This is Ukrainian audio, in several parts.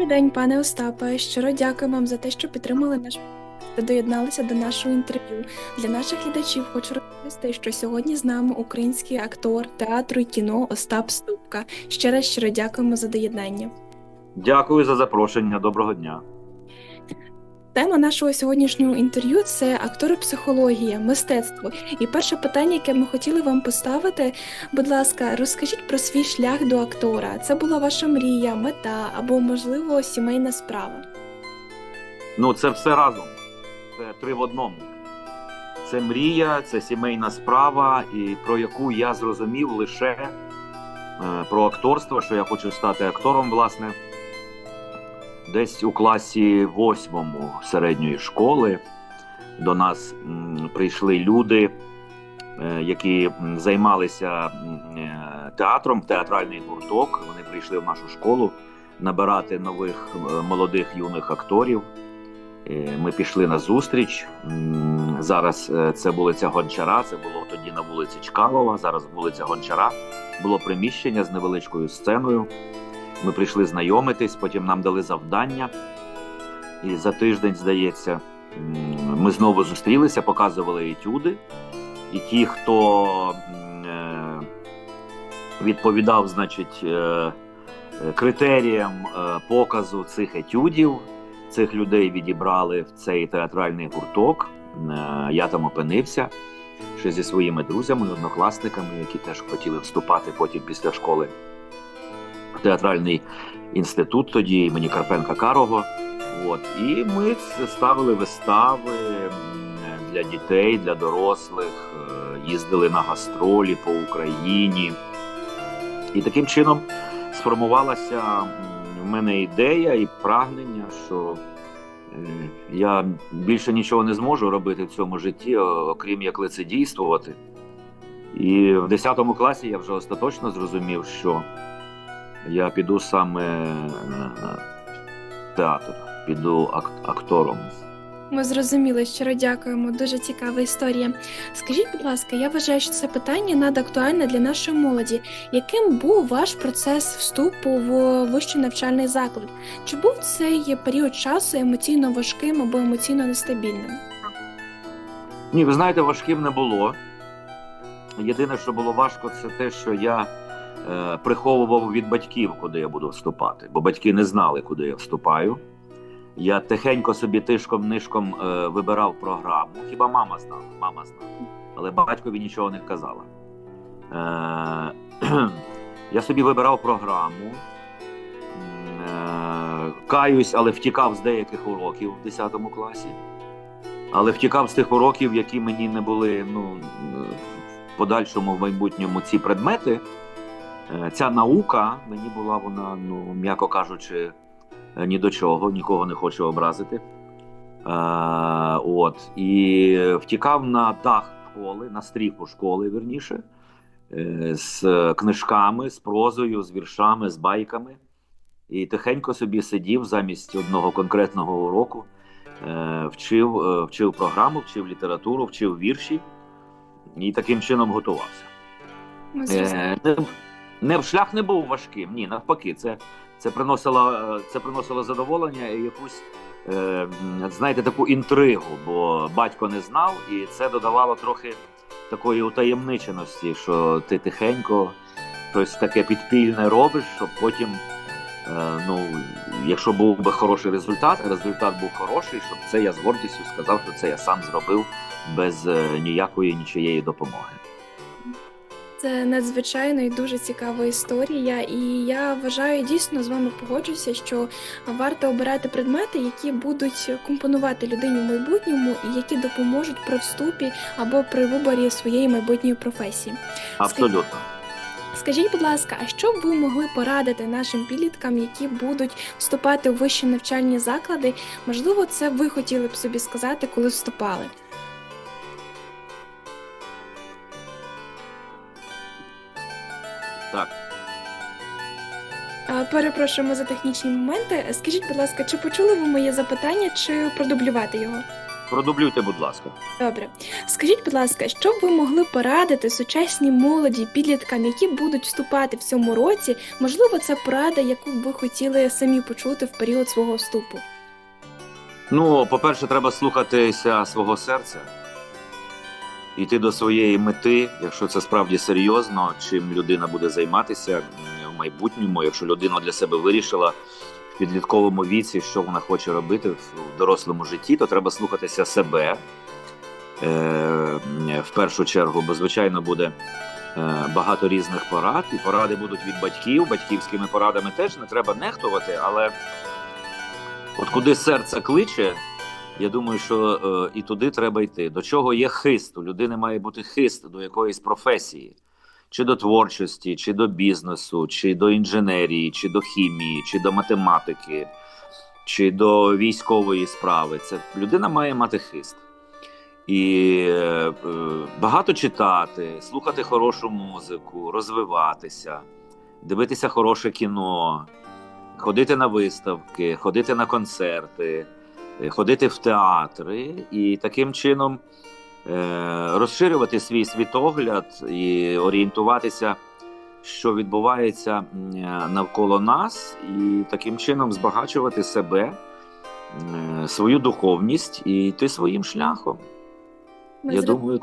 Добрий день, пане Остапе. Щиро дякую вам за те, що підтримали наш та доєдналися до нашого інтерв'ю. Для наших глядачів хочу розповісти, що сьогодні з нами український актор театру і кіно Остап Ступка. Ще раз щиро дякуємо за доєднання. Дякую за запрошення. Доброго дня. Тема нашого сьогоднішнього інтерв'ю це актори-психологія, мистецтво. І перше питання, яке ми хотіли вам поставити, будь ласка, розкажіть про свій шлях до актора. Це була ваша мрія, мета або, можливо, сімейна справа. Ну, це все разом. Це три в одному. Це мрія, це сімейна справа, і про яку я зрозумів лише е, про акторство, що я хочу стати актором, власне, десь у класі восьмому середньої школи до нас прийшли люди, е, які займалися е, театром, театральний гурток. Вони прийшли в нашу школу набирати нових е, молодих юних акторів. Ми пішли на зустріч. Зараз це вулиця Гончара. Це було тоді на вулиці Чкалова. Зараз вулиця Гончара. Було приміщення з невеличкою сценою. Ми прийшли знайомитись, потім нам дали завдання. І за тиждень, здається, ми знову зустрілися, показували етюди. І ті, хто е, відповідав, значить, е, критеріям е, показу цих етюдів, цих людей відібрали в цей театральний гурток. Я там опинився ще зі своїми друзями, однокласниками, які теж хотіли вступати потім після школи театральний інститут тоді імені Карпенка Карого. От і ми ставили вистави для дітей, для дорослих, е, їздили на гастролі по Україні. І таким чином сформувалася в мене ідея і прагнення, що я більше нічого не зможу робити в цьому житті, окрім як лицедійствувати. І в 10 класі я вже остаточно зрозумів, що я піду саме е, в театр, піду ак- актором. Ми зрозуміли, щиро дякуємо. Дуже цікава історія. Скажіть, будь ласка, я вважаю, що це питання надактуальне для нашої молоді. Яким був ваш процес вступу в вищий навчальний заклад? Чи був цей період часу емоційно важким або емоційно нестабільним? Ні, ви знаєте, важким не було. Єдине, що було важко, це те, що я е, приховував від батьків, куди я буду вступати, бо батьки не знали, куди я вступаю. Я тихенько собі тишком-нишком е, вибирав програму. Хіба мама знала? Мама знала. Але батькові нічого не казала. Е, я собі вибирав програму. Е, каюсь, але втікав з деяких уроків в 10 класі. Але втікав з тих уроків, які мені не були ну, е, в подальшому в майбутньому ці предмети. Е, Ця наука мені була вона, ну, м'яко кажучи, е, ні до чого, нікого не хочу образити. Е, от, і втікав на дах школи, на стріху школи, вірніше, е, з книжками, з прозою, з віршами, з байками. І тихенько собі сидів замість одного конкретного уроку, е, вчив, е, вчив програму, вчив літературу, вчив вірші і таким чином готувався. Е, не, шлях не був важким. Ні, навпаки, це, це, приносило, це приносило задоволення і якусь, е, знаєте, таку інтригу, бо батько не знав, і це додавало трохи такої утаємниченості, що ти тихенько щось таке підпільне робиш, щоб потім. Е, ну, якщо був би хороший результат, результат був хороший, щоб це я з гордістю сказав, що це я сам зробив без е, ніякої нічиєї допомоги. Це надзвичайно і дуже цікава історія, і я вважаю дійсно з вами погоджуся, що варто обирати предмети, які будуть компонувати людині в майбутньому і які допоможуть при вступі або при виборі своєї майбутньої професії. Абсолютно. Скажіть, будь ласка, а що б ви могли порадити нашим підліткам, які будуть вступати у вищі навчальні заклади? Можливо, це ви хотіли б собі сказати, коли вступали? Перепрошуємо за технічні моменти. Скажіть, будь ласка, чи почули ви моє запитання, чи продублювати його? продублюйте, будь ласка. Добре. Скажіть, будь ласка, що б ви могли порадити сучасній молоді, підліткам, які будуть вступати в цьому році? Можливо, це порада, яку б ви хотіли самі почути в період свого вступу? Ну, по-перше, треба слухатися свого серця, йти до своєї мети, якщо це справді серйозно, чим людина буде займатися майбутньому, якщо людина для себе вирішила в підлітковому віці, що вона хоче робити в дорослому житті, то треба слухатися себе е, в першу чергу, бо звичайно буде. е, Багато різних порад, і поради будуть від батьків. Батьківськими порадами теж не треба нехтувати, але От куди серце кличе, я думаю, що е, і туди треба йти. До чого є хист? У людини має бути хист до якоїсь професії, чи до творчості, чи до бізнесу, чи до інженерії, чи до хімії, чи до математики, чи до військової справи. Це людина має мати хист. І е, багато читати, слухати хорошу музику, розвиватися, дивитися хороше кіно, ходити на виставки, ходити на концерти, е, ходити в театри і таким чином розширювати свій світогляд і орієнтуватися, що відбувається е, навколо нас, і таким чином збагачувати себе, е, свою духовність і йти своїм шляхом. Ми Я зро- думаю,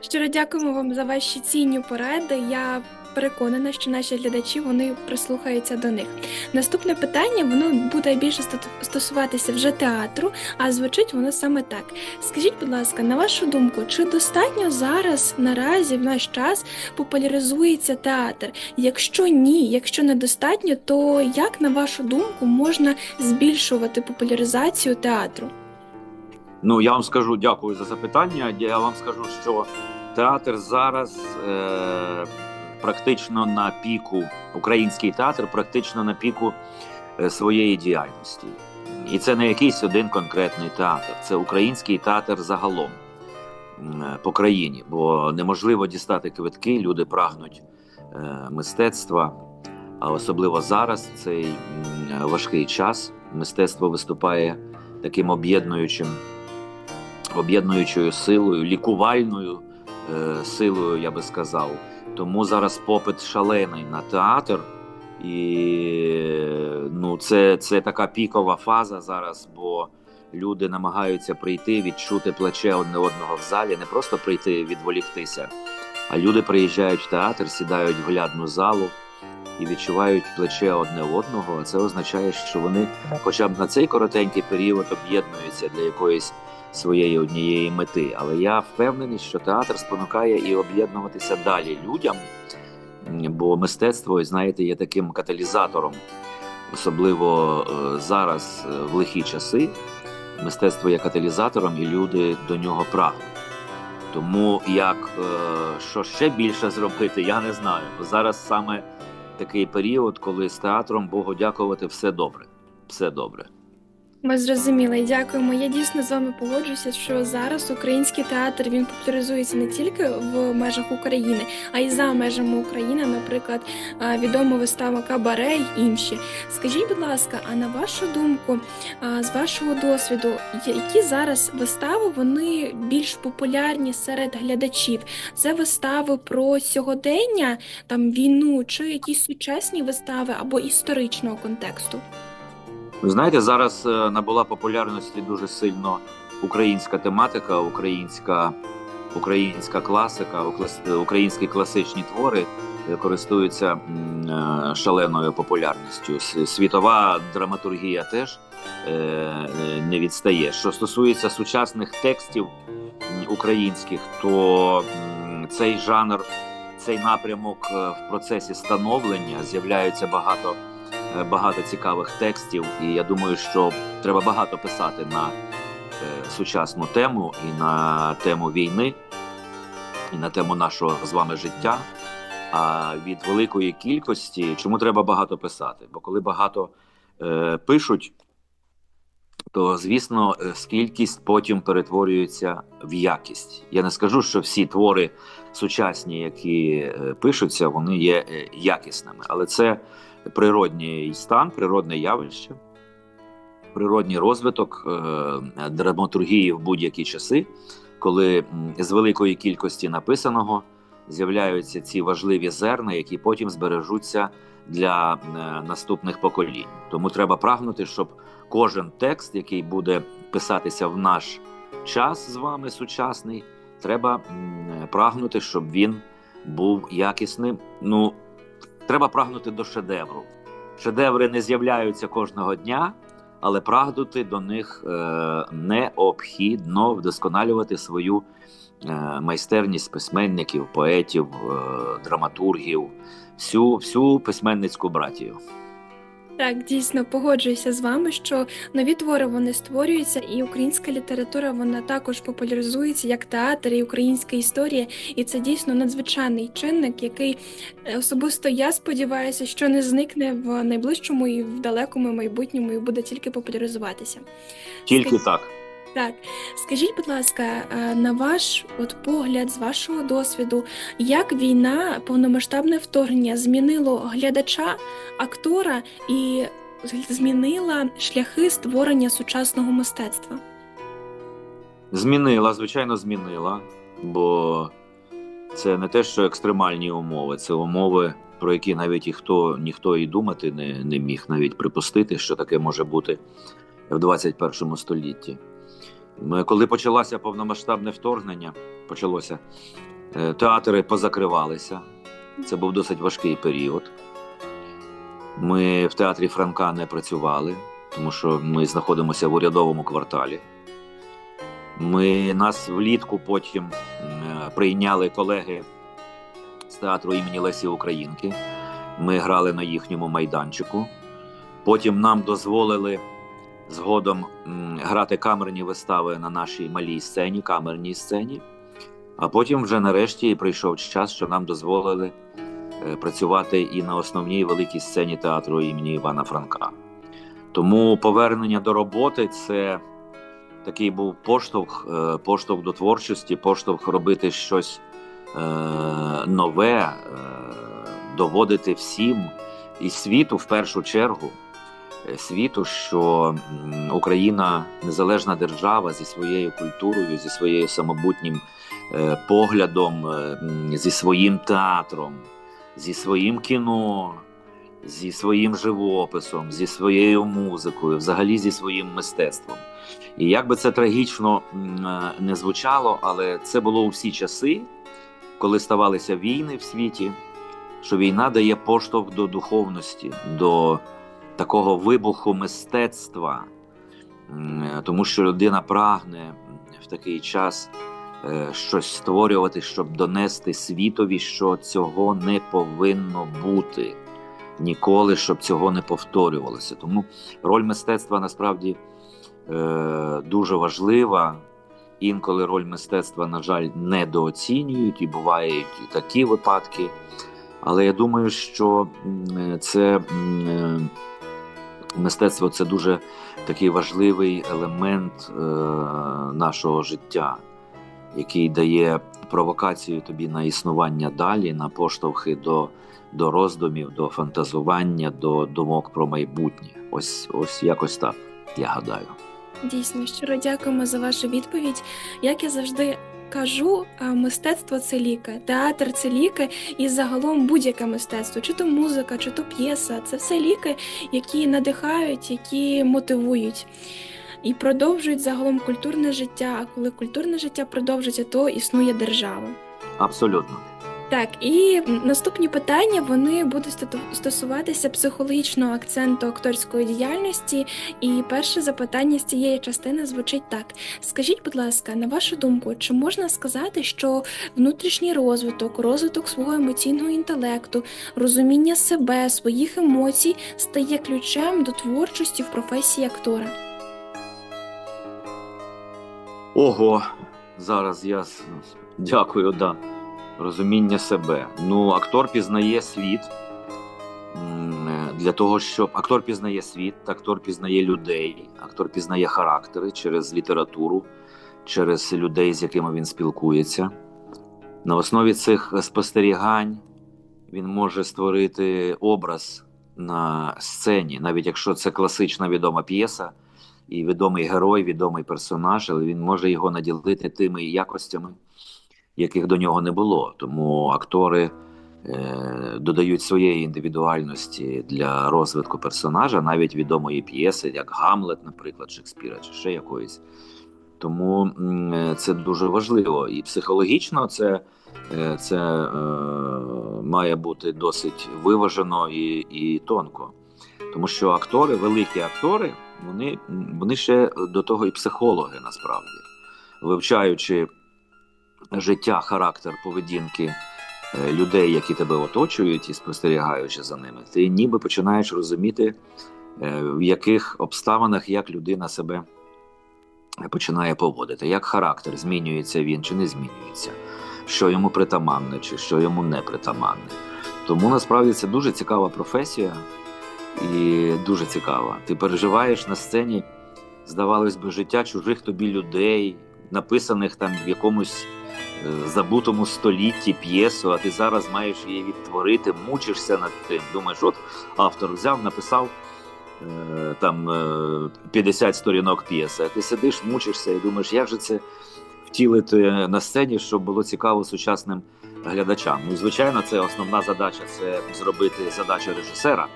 Щиро дякуємо вам за ваші цінні поради. Я переконана, що наші глядачі вони прислухаються до них. Наступне питання воно буде більше стосуватися вже театру, а звучить воно саме так. Скажіть, будь ласка, на вашу думку, чи достатньо зараз наразі в наш час популяризується театр? Якщо ні, якщо недостатньо, то як на вашу думку можна збільшувати популяризацію театру? Ну, я вам скажу дякую за запитання. Я вам скажу, що театр зараз е, практично на піку, український театр практично на піку е, своєї діяльності. І це не якийсь один конкретний театр, це український театр загалом е, по країні, бо неможливо дістати квитки, люди прагнуть е, мистецтва. А особливо зараз в цей важкий час мистецтво виступає таким об'єднуючим об'єднуючою силою, лікувальною силою, я би сказав. Тому зараз попит шалений на театр, і ну, це, це така пікова фаза зараз, бо люди намагаються прийти, відчути плече одне одного в залі, не просто прийти відволіктися, а люди приїжджають в театр, сідають в глядну залу і відчувають плече одне одного. А це означає, що вони, хоча б на цей коротенький період, об'єднуються для якоїсь своєї однієї мети. Але я впевнений, що театр спонукає і об'єднуватися далі людям, бо мистецтво, знаєте, є таким каталізатором, особливо е, зараз, е, в лихі часи. Мистецтво є каталізатором, і люди до нього прагнуть. Тому як е, що ще більше зробити, я не знаю. Бо зараз саме такий період, коли з театром Богу дякувати, все добре. Все добре. Ми зрозуміли, дякуємо. Я дійсно з вами погоджуюся, що зараз український театр він популяризується не тільки в межах України, а й за межами України, наприклад, відома вистава Кабаре й інші. Скажіть, будь ласка, а на вашу думку, з вашого досвіду, які зараз вистави вони більш популярні серед глядачів? Це вистави про сьогодення, там війну, чи якісь сучасні вистави або історичного контексту? Ви знаєте, зараз е, набула популярності дуже сильно українська тематика, українська, українська класика, уклас- українські класичні твори е, користуються е, шаленою популярністю. Світова драматургія теж е, е, не відстає. Що стосується сучасних текстів українських, то цей жанр, цей напрямок е, в процесі становлення з'являються багато е, багато цікавих текстів, і я думаю, що треба багато писати на е, сучасну тему і на тему війни, і на тему нашого з вами життя. А від великої кількості чому треба багато писати? Бо коли багато е, пишуть, то звісно, е, кількість потім перетворюється в якість. Я не скажу, що всі твори сучасні, які е, пишуться, вони є е, якісними, але це природній стан, природне явище. природній розвиток е, драматургії в будь-які часи, коли з великої кількості написаного з'являються ці важливі зерна, які потім збережуться для е, наступних поколінь. Тому треба прагнути, щоб кожен текст, який буде писатися в наш час з вами сучасний, треба прагнути, щоб він був якісним. Ну, треба прагнути до шедевру. Шедеври не з'являються кожного дня, але прагнути до них е, необхідно вдосконалювати свою е, майстерність письменників, поетів, е, драматургів, всю, всю письменницьку братію. Так, дійсно погоджуюся з вами, що нові твори вони створюються, і українська література вона також популяризується як театр і українська історія, і це дійсно надзвичайний чинник, який е, особисто я сподіваюся, що не зникне в найближчому і в далекому майбутньому, і буде тільки популяризуватися. Тільки так. Так, скажіть, будь ласка, е, на ваш от погляд, з вашого досвіду, як війна, повномасштабне вторгнення змінило глядача, актора і змінила шляхи створення сучасного мистецтва? Змінила, звичайно, змінила, бо це не те, що екстремальні умови, це умови, про які навіть і хто ніхто і думати не, не міг навіть припустити, що таке може бути в 21 столітті. Ми- Коли почалося повномасштабне вторгнення, почалося, е, театри позакривалися. Це був досить важкий період. Ми в театрі Франка не працювали, тому що ми знаходимося в урядовому кварталі. Ми нас влітку потім е, прийняли колеги з театру імені Лесі Українки. Ми грали на їхньому майданчику. Потім нам дозволили згодом грати камерні вистави на нашій малій сцені, камерній сцені. А потім, вже нарешті, прийшов час, що нам дозволили е, працювати і на основній великій сцені театру імені Івана Франка. Тому повернення до роботи це такий був поштовх, е, поштовх до творчості, поштовх робити щось е, нове, доводити всім і світу в першу чергу. Світу, що Україна незалежна держава зі своєю культурою, зі своєю самобутнім е, поглядом, е, зі своїм театром, зі своїм кіно, зі своїм живописом, зі своєю музикою, взагалі зі своїм мистецтвом. І як би це трагічно е, не звучало, але це було у всі часи, коли ставалися війни в світі, що війна дає поштовх до духовності, до такого вибуху мистецтва, тому що людина прагне в такий час е, щось створювати, щоб донести світові, що цього не повинно бути ніколи, щоб цього не повторювалося. Тому роль мистецтва насправді е, дуже важлива. Інколи роль мистецтва, на жаль, недооцінюють, і бувають і такі випадки. Але я думаю, що це мистецтво це дуже такий важливий елемент е, нашого життя, який дає провокацію тобі на існування далі, на поштовхи до, до роздумів, до фантазування, до думок про майбутнє. Ось, ось якось так, я гадаю. Дійсно, щиро дякуємо за вашу відповідь. Як я завжди кажу, мистецтво це ліки, театр це ліки, і загалом будь-яке мистецтво, чи то музика, чи то п'єса, це все ліки, які надихають, які мотивують. І продовжують загалом культурне життя. А коли культурне життя продовжується, то існує держава. Абсолютно. Так, і наступні питання вони будуть стосуватися психологічного акценту акторської діяльності. І перше запитання з цієї частини звучить так: скажіть, будь ласка, на вашу думку, чи можна сказати, що внутрішній розвиток, розвиток свого емоційного інтелекту, розуміння себе, своїх емоцій стає ключем до творчості в професії актора? Ого, зараз я дякую, да. Розуміння себе. Ну, актор пізнає світ. Для того, щоб актор пізнає світ, актор пізнає людей, актор пізнає характери через літературу, через людей, з якими він спілкується. На основі цих спостерігань він може створити образ на сцені, навіть якщо це класична відома п'єса, і відомий герой, відомий персонаж, але він може його наділити тими якостями, яких до нього не було. Тому актори е, додають своєї індивідуальності для розвитку персонажа, навіть відомої п'єси, як Гамлет, наприклад, Шекспіра, чи ще якоїсь. Тому е, це дуже важливо. І психологічно це, е, це е, має бути досить виважено і, і тонко. Тому що актори, великі актори, вони, вони ще до того і психологи насправді, вивчаючи життя, характер поведінки е, людей, які тебе оточують, і спостерігаючи за ними, ти ніби починаєш розуміти, е, в яких обставинах як людина себе починає поводити, як характер змінюється він чи не змінюється, що йому притаманне, чи що йому не притаманне. Тому насправді це дуже цікава професія і дуже цікава. Ти переживаєш на сцені, здавалось би, життя чужих тобі людей, написаних там в якомусь забутому столітті п'єсу, а ти зараз маєш її відтворити, мучишся над тим. Думаєш, от автор взяв, написав е, там е, 50 сторінок п'єси, а ти сидиш, мучишся і думаєш, як же це втілити на сцені, щоб було цікаво сучасним глядачам. Ну, звичайно, це основна задача це зробити задача режисера,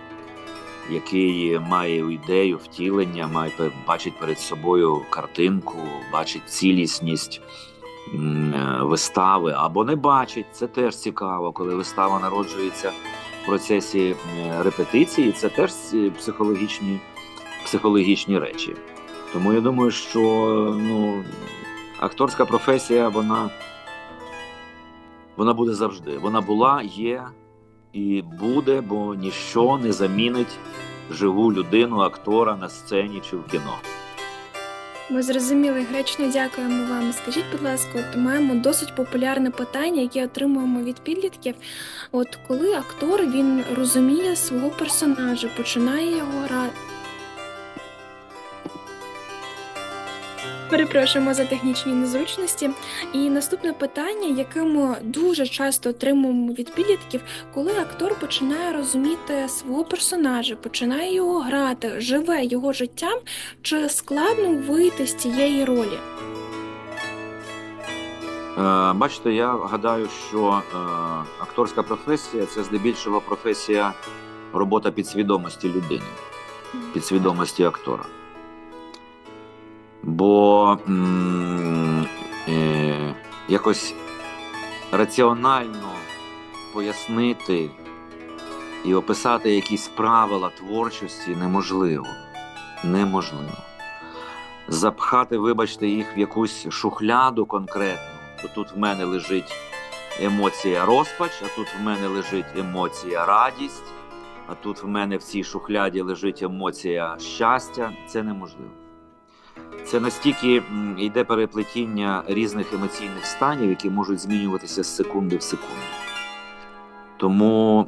який має ідею втілення, має бачить перед собою картинку, бачить цілісність е, вистави, або не бачить. Це теж цікаво, коли вистава народжується в процесі е, репетиції. Це теж психологічні, психологічні речі. Тому я думаю, що ну, акторська професія, вона, вона буде завжди. Вона була, є і буде, бо ніщо не замінить живу людину, актора на сцені чи в кіно. Ми зрозуміли, гречно дякуємо вам. Скажіть, будь ласка, от маємо досить популярне питання, яке отримуємо від підлітків. От коли актор він розуміє свого персонажа, починає його грати. Перепрошуємо за технічні незручності. І наступне питання, яке ми дуже часто отримуємо від підлітків, коли актор починає розуміти свого персонажа, починає його грати, живе його життям, чи складно вийти з цієї ролі? Е, бачите, я гадаю, що е, акторська професія це здебільшого професія робота підсвідомості людини, підсвідомості актора. Бо е, якось раціонально пояснити і описати якісь правила творчості неможливо. Неможливо. Запхати, вибачте, їх в якусь шухляду конкретну, то тут в мене лежить емоція розпач, а тут в мене лежить емоція радість, а тут в мене в цій шухляді лежить емоція щастя. Це неможливо. Це настільки йде переплетіння різних емоційних станів, які можуть змінюватися з секунди в секунду. Тому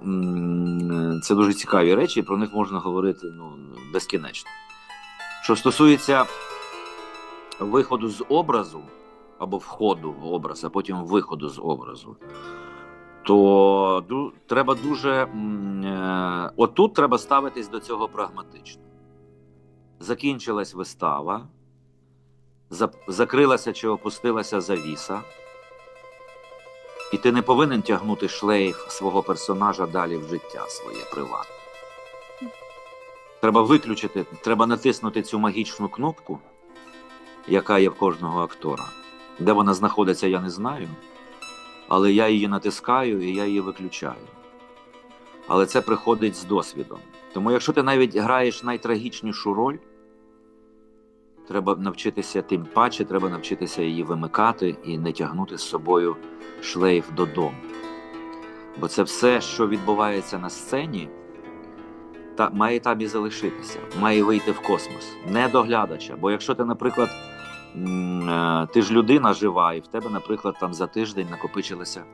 це дуже цікаві речі, про них можна говорити ну, безкінечно. Що стосується виходу з образу або входу в образ, а потім виходу з образу, то ду- треба дуже. е, Отут треба ставитись до цього прагматично. Закінчилась вистава, закрилася чи опустилася завіса, і ти не повинен тягнути шлейф свого персонажа далі в життя своє приватне. Треба виключити, треба натиснути цю магічну кнопку, яка є в кожного актора. Де вона знаходиться, я не знаю. Але я її натискаю і я її виключаю. Але це приходить з досвідом. Тому, якщо ти навіть граєш найтрагічнішу роль, треба навчитися тим паче, треба навчитися її вимикати і не тягнути з собою шлейф додому. Бо це все, що відбувається на сцені, та має там і залишитися, має вийти в космос, не до глядача. Бо якщо ти, наприклад, е, ти ж людина жива, і в тебе, наприклад, там за тиждень накопичилося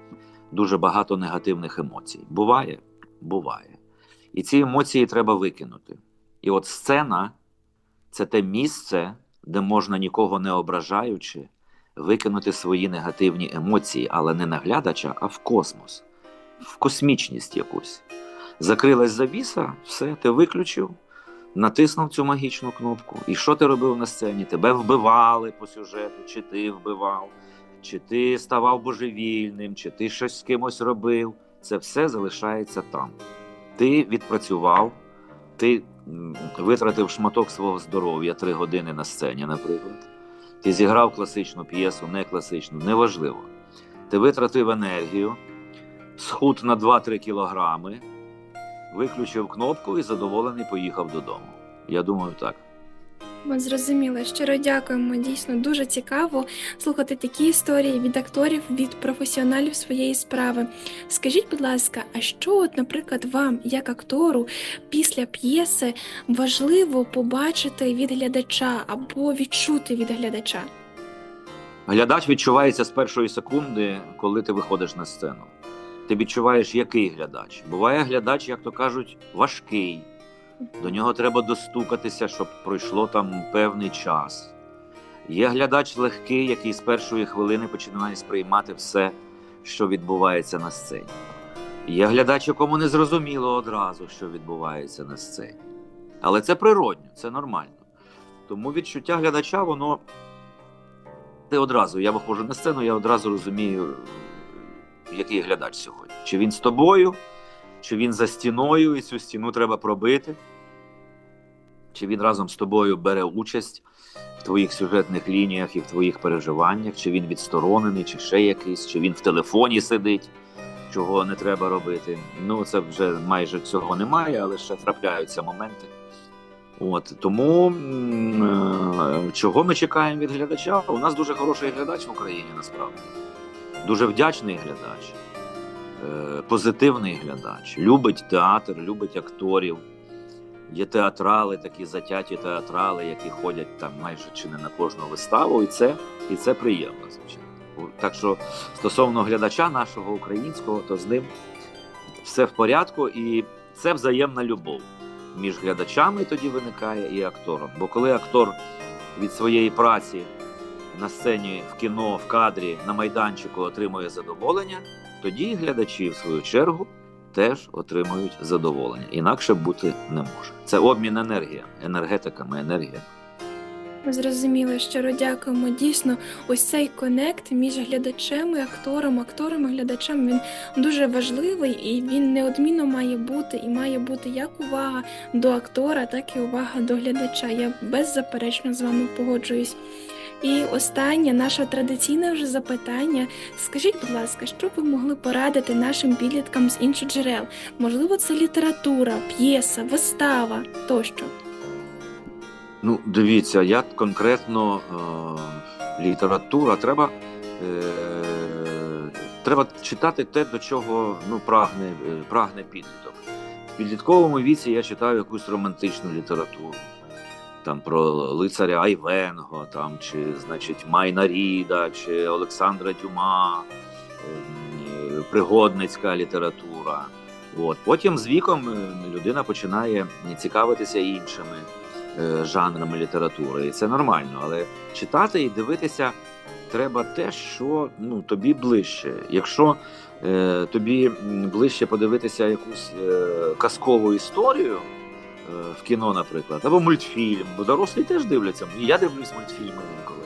дуже багато негативних емоцій. Буває, буває. І ці емоції треба викинути. І от сцена це те місце, де можна нікого не ображаючи, викинути свої негативні емоції, але не на глядача, а в космос, в космічність якусь. Закрилась завіса, все, ти виключив, натиснув цю магічну кнопку. І що ти робив на сцені? Тебе вбивали по сюжету, чи ти вбивав, чи ти ставав божевільним, чи ти щось з кимось робив. Це все залишається там. Ти відпрацював, ти витратив шматок свого здоров'я три години на сцені, наприклад. Ти зіграв класичну п'єсу, не класичну, неважливо. Ти витратив енергію, схуд на 2-3 кілограми, виключив кнопку і задоволений поїхав додому. Я думаю, так. Ми зрозуміли. Щиро дякуємо. Дійсно дуже цікаво слухати такі історії від акторів, від професіоналів своєї справи. Скажіть, будь ласка, а що, от, наприклад, вам, як актору, після п'єси важливо побачити від глядача або відчути від глядача? Глядач відчувається з першої секунди, коли ти виходиш на сцену. Ти відчуваєш, який глядач. Буває глядач, як то кажуть, важкий. До нього треба достукатися, щоб пройшло там певний час. Є глядач легкий, який з першої хвилини починає сприймати все, що відбувається на сцені. Є глядач, якому не зрозуміло одразу, що відбувається на сцені. Але це природньо, це нормально. Тому відчуття глядача, воно ти одразу, я виходжу на сцену, я одразу розумію, який глядач сьогодні. Чи він з тобою, чи він за стіною, і цю стіну треба пробити, чи він разом з тобою бере участь в твоїх сюжетних лініях і в твоїх переживаннях, чи він відсторонений, чи ще якийсь, чи він в телефоні сидить, чого не треба робити. Ну, це вже майже цього немає, але ще трапляються моменти. От тому е, чого ми чекаємо від глядача? У нас дуже хороший глядач в Україні насправді. Дуже вдячний глядач, е, позитивний глядач, любить театр, любить акторів. Є театрали, такі затяті театрали, які ходять там майже чи не на кожну виставу, і це, і це приємно, звичайно. Так що стосовно глядача нашого українського, то з ним все в порядку, і це взаємна любов між глядачами тоді виникає і актором. Бо коли актор від своєї праці на сцені, в кіно, в кадрі, на майданчику отримує задоволення, тоді глядачі, в свою чергу, теж отримують задоволення. Інакше бути не може. Це обмін енергіями, енергетиками, енергіями. Ми зрозуміли, щиро дякуємо. Дійсно, ось цей конект між глядачем і актором, актором і глядачем він дуже важливий і він неодмінно має бути. І має бути як увага до актора, так і увага до глядача. Я беззаперечно з вами погоджуюсь. І останнє наше традиційне вже запитання. Скажіть, будь ласка, що ви могли порадити нашим підліткам з інших джерел? Можливо, це література, п'єса, вистава тощо. Ну, дивіться, як конкретно е, література треба. Е, Треба читати те, до чого ну, прагне, е, прагне підліток. В підлітковому віці я читав якусь романтичну літературу, там про лицаря Айвенго, там, чи, значить, Майна Ріда, чи Олександра Дюма, е, пригодницька література. От. Потім з віком е, людина починає цікавитися іншими е, жанрами літератури. І це нормально, але читати і дивитися треба те, що ну, тобі ближче. Якщо е, тобі ближче подивитися якусь е, казкову історію в кіно, наприклад, або мультфільм, бо дорослі теж дивляться. Я дивлюсь мультфільми інколи.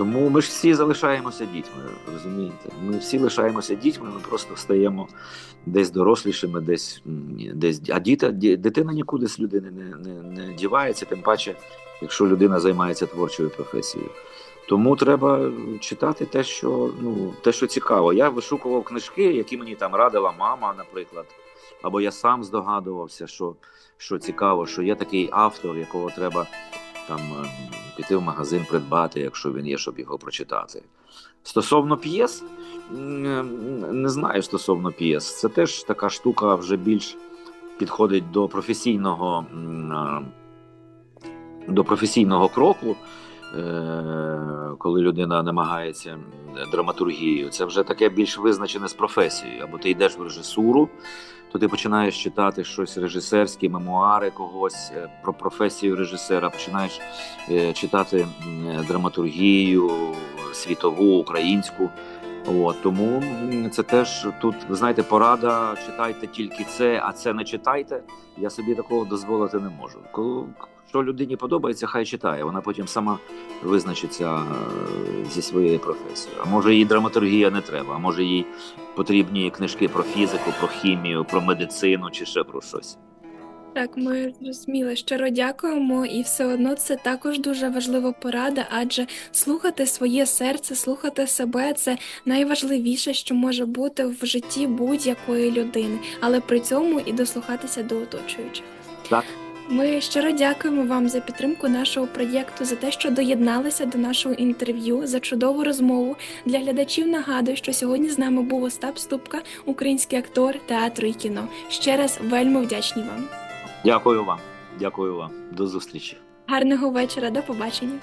Тому ми ж всі залишаємося дітьми, розумієте? Ми всі лишаємося дітьми, ми просто стаємо десь дорослішими, десь, десь. А діта, дитина нікуди з людини не, не, не дівається, тим паче, якщо людина займається творчою професією. Тому треба читати те, що ну те, що цікаво. Я вишукував книжки, які мені там радила мама, наприклад, або я сам здогадувався, що, що цікаво, що є такий автор, якого треба там е, піти в магазин придбати, якщо він є, щоб його прочитати. Стосовно п'єс, не знаю стосовно п'єс. Це теж така штука вже більш підходить до професійного, до професійного кроку, е, коли людина намагається драматургією. Це вже таке більш визначене з професією. Або ти йдеш в режисуру, то ти починаєш читати щось режисерське, мемуари когось е, про професію режисера, починаєш е, читати драматургію світову, українську. От, тому це теж тут, ви знаєте, порада, читайте тільки це, а це не читайте. Я собі такого дозволити не можу. Що людині подобається, хай читає. Вона потім сама визначиться е, зі своєю професією. А може їй драматургія не треба, а може їй потрібні книжки про фізику, про хімію, про медицину чи ще про щось. Так, ми зрозуміли, щиро дякуємо, і все одно це також дуже важлива порада, адже слухати своє серце, слухати себе це найважливіше, що може бути в житті будь-якої людини, але при цьому і дослухатися до оточуючих. Так. Ми щиро дякуємо вам за підтримку нашого проєкту, за те, що доєдналися до нашого інтерв'ю, за чудову розмову. Для глядачів нагадую, що сьогодні з нами був Остап Ступка, український актор театру і кіно. Ще раз вельми вдячні вам. Дякую вам. Дякую вам. До зустрічі. Гарного вечора, до побачення.